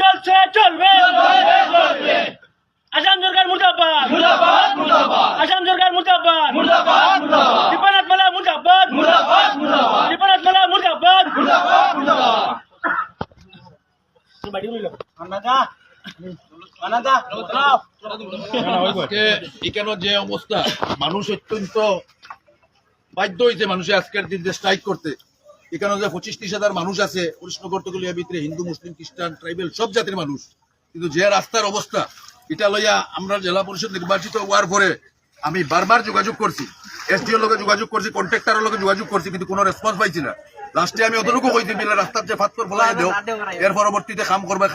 চলছে চলবে। আসাম সরকার মুর্দাবাদ। আসাম সরকার মুর্দাবাদ। দীপনাথ মালা মুর্দাবাদ। দীপনাথ মালা মুর্দাবাদ। এখানে যে অবস্থা মানুষ অত্যন্ত বাধ্য হয়েছে মানুষে আজকের দিন স্ট্রাইক করতে। এখানে যে পঁচিশ ত্রিশ হাজার মানুষ আছে কৃষ্ণগর তকুলিয়া ভিতরে হিন্দু, মুসলিম, খ্রিস্টান, ট্রাইবেল, সব জাতির মানুষ। কিন্তু যে রাস্তার অবস্থা, এটা লইয়া আমরা জেলা পরিষদ নির্বাচিত হওয়ার পরে আমি বারবার যোগাযোগ করছি। এসডিও লোকে যোগাযোগ করছি, কন্ট্রাক্টরের লোকে যোগাযোগ করছি, কিন্তু কোনো রেসপন্স পাইছি না। লাস্টে আমি অতটুকু কইছি বিলে রাস্তার যে ফাতকর ফলাই দেও, এর পরবর্তীতে কাম করবে।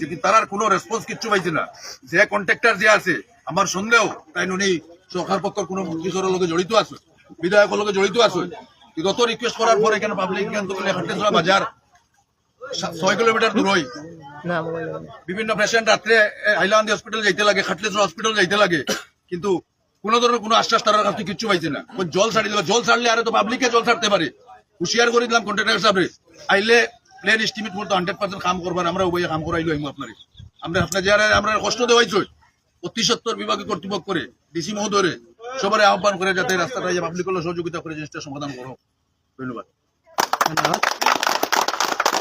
কিন্তু তার আর কোনো রেসপন্স কিচ্ছু পাইছি না। যে কন্ট্রাক্টর যে আছে, আমার সন্দেহ, তাই উনি সরকার পক্ষের কোনো কিশোরের লোকে জড়িত আছে, বিধায়কের লোকে জড়িত আছে কিন্তু অত রিকোয়েস্ট করার পরে এখানে পাবলিক বাজার? ছয় কিলোমিটার দূর হয়। বিভিন্ন পেশেন্ট রাত্রে হাইলান্দি হসপিটাল যাইতে লাগে খাটলেশ্বর হসপিটাল যাইতে লাগে। কিন্তু কোনো ধরনের কোনো আশ্বাস তার কাছে কিচ্ছু পাইছে না। জল ছাড়ি দিল জল ছাড়লে আরে তো পাবলিকে জল ছাড়তে পারে। হুশিয়ার করে দিলাম কন্ট্রাক্টর সাহেব আইলে প্লেন এস্টিমেট মতো হান্ড্রেড পার্সেন্ট কাম করবার আমরা উভয়ে কাম করাইলো আইমু আপনার। আমরা আপনার যারা আমরা কষ্ট দেওয়াইছো। অতি সত্তর বিভাগে কর্তৃপক্ষ করে ডিসি মহোদয় সবার আহ্বান করে যাতে রাস্তাটা পাবলিক সহযোগিতা করে জিনিসটা সমাধান করো ধন্যবাদ। ধন্যবাদ।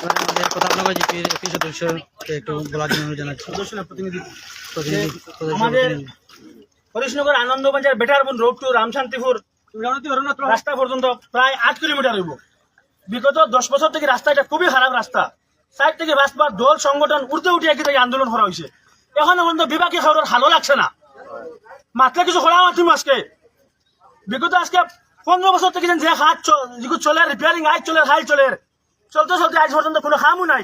আমাদের কথা আপনার জিপি একটি একটু বলার জন্য জানাচ্ছি। প্রতিনিধি। প্রতিনিধি আমাদের হরিশনগর আনন্দবাজার বেটারবন রোড টু রামশান্তিপুর রাস্তা পর্যন্ত প্রায় আট কিলোমিটার হইব। বিগত দশ বছর থেকে রাস্তা এটা খুবই খারাপ রাস্তা। সাইড থেকে রাস্তা দল সংগঠন উঠতে উঠে একই আন্দোলন করা হয়েছে এখন পর্যন্ত বিভাগীয় খবর ভালো লাগছে না। মাত্র কিছু করা আমার আজকে। বিগত আজকে পনেরো বছর থেকে যে হাত যেগুলো চলে রিপেয়ারিং আইজ চলে হাইল চলে। চলতে চলতে আজ পর্যন্ত কোনো কামও নাই।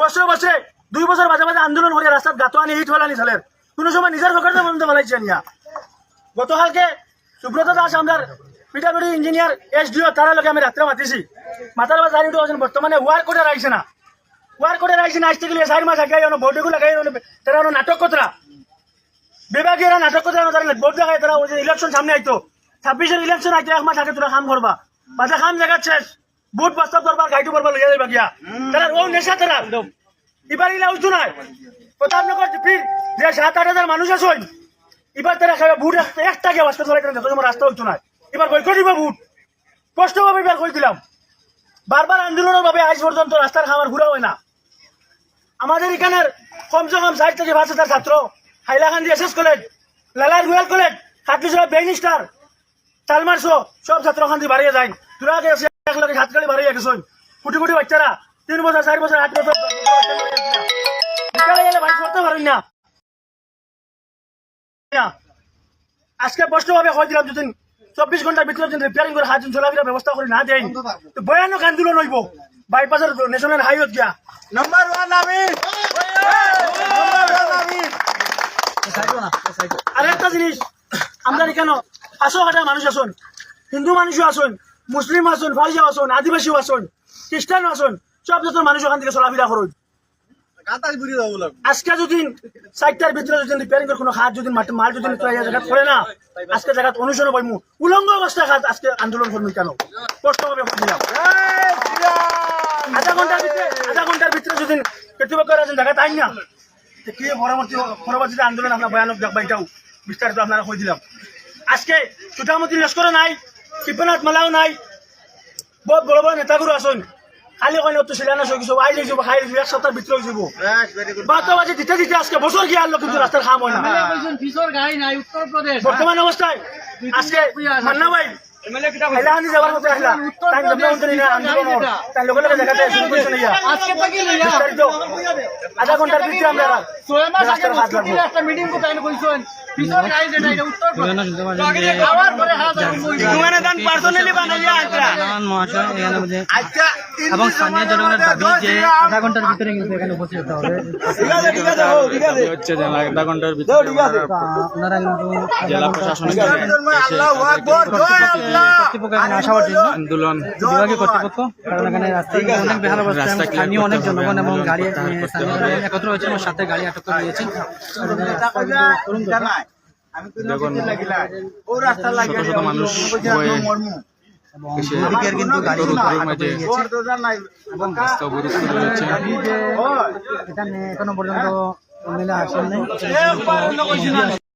বসে বসে দুই বছর বাজে বাজে আন্দোলন করে রাস্তার গাতো আনি ইট ফেলানি চালের কোনো সময় নিজের পকেটে পর্যন্ত ফেলাইছে নিয়া। গতকালকে সুব্রত দাস আমার পিডাব্লিউডি ইঞ্জিনিয়ার এস ডিও তারা লোকে আমি রাত্রে মাতিছি। মাতার বা জানি আছেন বর্তমানে ওয়ার কোডে রাখছে না। ওয়ার কোডে রাখছে না আসতে গেলে চার মাস আগে বোর্ডে লাগাই তারা নাটক কতরা বিভাগীয় নাটক কতরা তারা বোর্ড লাগাই তারা, ওই যে ইলেকশন সামনে আইতো। ছাব্বিশের ইলেকশন আইতো, এক মাস আগে তোরা কাম করবা। বাজে কাম জায়গা শেষ। বুট বাস্তব করবার গাইটু করবার লইয়া যাইবা গিয়া তারা ও নেশা তারা। এবার ইলা উঠতো নাই প্রতাপনগর ফির, যে সাত, আট হাজার মানুষ আছে এবার তারা খাবে বুট একটা গিয়ে বাস্তা চলে যত তোমার রাস্তা হইতো না। এবার করে দিবা বুট কষ্ট ভাবে এবার কই দিলাম বারবার আন্দোলনের ভাবে আজ পর্যন্ত রাস্তার খাবার ঘুরা হয় না। আমাদের এখানের কমসে কম ষাট থেকে পাঁচ হাজার ছাত্র Hailakandi S S college Lala rural college হাতলিসরা বেইন স্টার তালমারশো সব ছাত্র খান্তি বাড়িয়ে যায় তোরা এসে এক লগে হাত গাড়ি বাড়িয়ে গেছেন কুটি কুটি বাচ্চারা তিন বছর চার বছর আট বছর বিকালে গেলে বাড়ি করতে পারেন না। না। আজকে স্পষ্ট ভাবে কই দিলাম যদি চব্বিশ ঘণ্টার ভিতরে যদি রিপেয়ারিং করে হাত চলাফেরার ব্যবস্থা করে না দেয় তো ভয়ানক আন্দোলন হইব। বাইপাসের ন্যাশনাল হাইওয়ে গিয়া। নাম্বার ওয়ান আমি আর একটা জিনিস আমরা এখানে পাঁচশো হাজার মানুষ আসুন হিন্দু মানুষও আসুন মুসলিম আসুন ফাইজা আসুন আদিবাসীও আসুন খ্রিস্টানও আসুন সব যত মানুষ ওখান থেকে চলাফেরা করুন। আজকে যদি সাইটটার ভিতরে যদি রিপেয়ারিং কোনো খাত যদি মাল যদি জায়গা করে না আজকে জায়গা অনুসরণ পাইমু উলঙ্গ অবস্থায় খাত আজকে আন্দোলন করব কেন? কষ্ট হবে দিলাম আধা ঘণ্টার ভিতরে আধা ঘণ্টার ভিতরে যদি কর্তৃপক্ষের একজন জায়গা তাই না? কি পরবর্তী পরবর্তীতে আন্দোলন আপনার ভয়ানক দেখবা এটাও বিস্তারিত আপনারা কই দিলাম। আজকে চুটামতি লস্করও নাই কৃপনাথ মালাও নাই বহুত বড় বড় নেতাগুলো আসুন খালি কইলে তো গেছে আই যাই যাব খাই যাব এক সপ্তাহ ভিতরে হয়ে যাব। বার্তাবাজি দিতে দিতে আজকে বছর গিয়ে আনলো কিন্তু রাস্তার খাম হয় না। বর্তমান অবস্থায় আজকে মান্না ভাই হাইলাহানি যাবার মতো আসলা তাই জন্য অন্তরি না আন্দোলন। তাই লগে লগে দেখাতে শুরু করছে না আজকে থেকে বিস্তারিত। আধা ঘণ্টার ভিতরে আমরা ছয় মাস আগে রাস্তার হাত লাগবো মুখ্যমন্ত্রী একটা মিটিং করতে আইন কইছেন কিশোর গাড়ি যেটা এটা উত্তরপ্রদেশ খাওয়ার পরে হাজার মহাশয় এখানে বলছে এবং স্থানীয় জনগণের দাবি যে আধা ঘণ্টার ভিতরে কিন্তু এখানে উপস্থিত হতে হবে। হচ্ছে যে আধা ঘণ্টার ভিতরে কিন্তু জেলা প্রশাসনের কর্তৃপক্ষ এখানে আসার জন্য আন্দোলন বিভাগীয় কর্তৃপক্ষ কারণ এখানে রাস্তায় অনেক বেহাল অবস্থা স্থানীয় অনেক জনগণ এবং গাড়ি একত্র হয়েছে এবং সাথে গাড়ি আটক করে দিয়েছেন শত শত মানুষ এখানে এখনও পর্যন্ত এমএলএ আসেন নাই।